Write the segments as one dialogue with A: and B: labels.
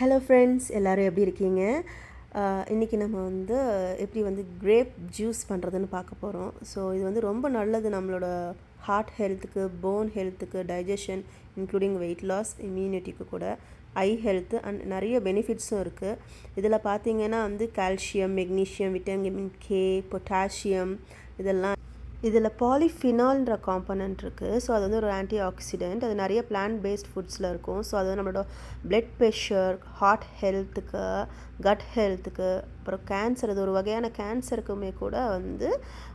A: Hello friends எல்லோரும் எப்படி இருக்கீங்க? இன்றைக்கி நம்ம வந்து எப்படி வந்து கிரேப் ஜூஸ் பண்ணுறதுன்னு பார்க்க போகிறோம் ஸோ இது வந்து ரொம்ப நல்லது நம்மளோட ஹார்ட் ஹெல்த்துக்கு போன் ஹெல்த்துக்கு டைஜஷன் இன்க்ளூடிங் வெயிட் லாஸ் இம்யூனிட்டிக்கு கூட. ஐ ஹெல்த்து அண்ட் நிறைய பெனிஃபிட்ஸும் இருக்குது இதில் பார்த்தீங்கன்னா வந்து calcium magnesium vitamin K potassium இதெல்லாம் இதில் பாலிஃபினால்ன்ற காம்பனண்ட் இருக்குது ஸோ அது வந்து ஒரு ஆன்டி ஆக்சிடென்ட் அது நிறைய பிளான்ட் பேஸ்ட் ஃபுட்ஸில் இருக்கும். ஸோ அது நம்மளோட பிளட் ப்ரெஷர் ஹார்ட் ஹெல்த்துக்கு கட் ஹெல்த்துக்கு அப்புறம் கேன்சர் அது ஒரு வகையான கேன்சருக்குமே கூட வந்து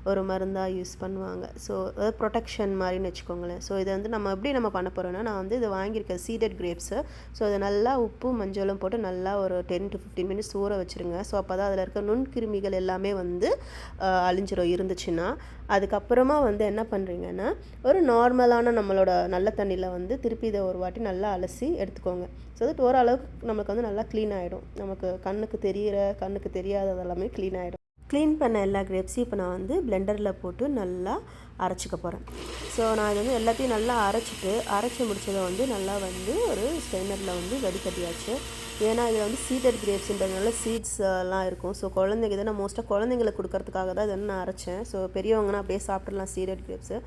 A: ஒரு மருந்தாக யூஸ் பண்ணுவாங்க. ஸோ அதாவது ப்ரொடெக்ஷன் மாதிரின்னு வச்சுக்கோங்களேன். ஸோ இதை வந்து நம்ம எப்படி நம்ம பண்ண போகிறோன்னா நான் வந்து இதை வாங்கியிருக்கேன் சீடட் கிரேப்ஸு ஸோ அதை நல்லா உப்பு மஞ்சளும் போட்டு நல்லா ஒரு டென் டு ஃபிஃப்டீன் மினிட்ஸ் ஊற வச்சுருங்க. ஸோ அப்போ தான் அதில் இருக்க நுண்கிருமிகள் எல்லாமே வந்து அழிஞ்சிரும் இருந்துச்சுன்னா அதுக்கப்புறமா வந்து என்ன பண்ணுறீங்கன்னா ஒரு நார்மலான நம்மளோட நல்ல தண்ணியில் வந்து திருப்பி இதை ஒரு வாட்டி நல்லா அலசி எடுத்துக்கோங்க. ஸோ தட் ஓரளவுக்கு நமக்கு வந்து நல்லா க்ளீன் ஆகிடும் நமக்கு கண்ணுக்கு தெரிகிற கண்ணுக்கு தெரியாதது எல்லாமே க்ளீன் ஆகிடும் க்ளீன் பண்ண எல்லா கிரேப்ஸையும் இப்போ நான் வந்து பிளெண்டரில் போட்டு நல்லா அரைச்சிக்க போகிறேன் ஸோ நான் இது வந்து எல்லாத்தையும் நல்லா அரைச்சிட்டு அரைச்சி முடிச்சதை வந்து நல்லா வந்து ஒரு ஸ்டெய்னரில் வந்து வடிகட்டியாச்சு. ஏன்னா இதில் வந்து சீடட் கிரேப்ஸ்ன்றதுனால சீட்ஸ் எல்லாம் இருக்கும். ஸோ குழந்தைங்க இதை நான் மோஸ்ட்டாக குழந்தைங்களுக்கு கொடுக்கறதுக்காக தான் இதை நான் அரைச்சேன். ஸோ பெரியவங்கன்னா அப்படியே சாப்பிட்றலாம் சீடட் கிரேப்ஸு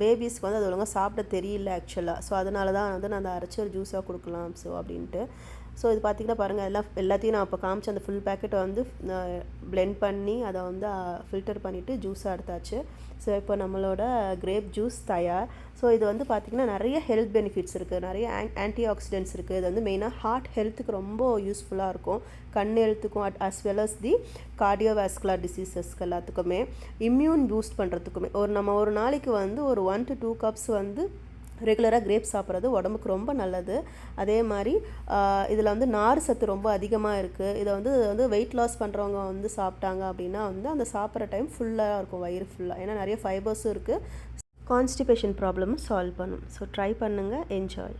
A: பேபிஸ்க்கு வந்து அது ஒழுங்காக சாப்பிட தெரியல ஆக்சுவலாக ஸோ அதனால தான் வந்து நான் அதை அரைச்சி ஒரு ஜூஸாக கொடுக்கலாம் ஸோ அப்படின்ட்டு. ஸோ இது பார்த்திங்கன்னா பாருங்கள் எல்லாம் எல்லாத்தையும் நான் இப்போ காமிச்சு அந்த ஃபுல் பேக்கெட்டை வந்து பிளெண்ட் பண்ணி அதை வந்து ஃபில்டர் பண்ணிவிட்டு ஜூஸாக எடுத்தாச்சு. ஸோ இப்போ நம்மளோட கிரேப் ஜூஸ் தயார். ஸோ இது வந்து பார்த்திங்கன்னா நிறைய ஹெல்த் பெனிஃபிட்ஸ் இருக்குது நிறைய ஆன்டி ஆக்சிடென்ட்ஸ் இருக்குது இது வந்து மெயினாக ஹார்ட் ஹெல்த்துக்கு ரொம்ப யூஸ்ஃபுல்லாக இருக்கும். கண் ஹெல்த்துக்கும் at as well as the cardiovascular டிசீசஸ்க்கு எல்லாத்துக்குமே. இம்யூன் பூஸ்ட் பண்ணுறதுக்குமே ஒரு நம்ம ஒரு நாளைக்கு வந்து ஒரு ஒன் டு டூ கப்ஸ் வந்து ரெகுலராக கிரேப் சாப்பிட்றது உடம்புக்கு ரொம்ப நல்லது. அதே மாதிரி இதில் வந்து நார் சத்து ரொம்ப அதிகமாக இருக்குது இதை வந்து வந்து வெயிட் லாஸ் பண்ணுறவங்க வந்து சாப்பிட்டாங்க அப்படின்னா வந்து அந்த சாப்பிட்ற டைம் ஃபுல்லாக இருக்கும் வயிறு ஃபுல்லாக ஏன்னா நிறைய ஃபைபர்ஸும் இருக்குது கான்ஸ்டிபேஷன் ப்ராப்ளமும் சால்வ் பண்ணும். ஸோ ட்ரை பண்ணுங்கள் என்ஜாய்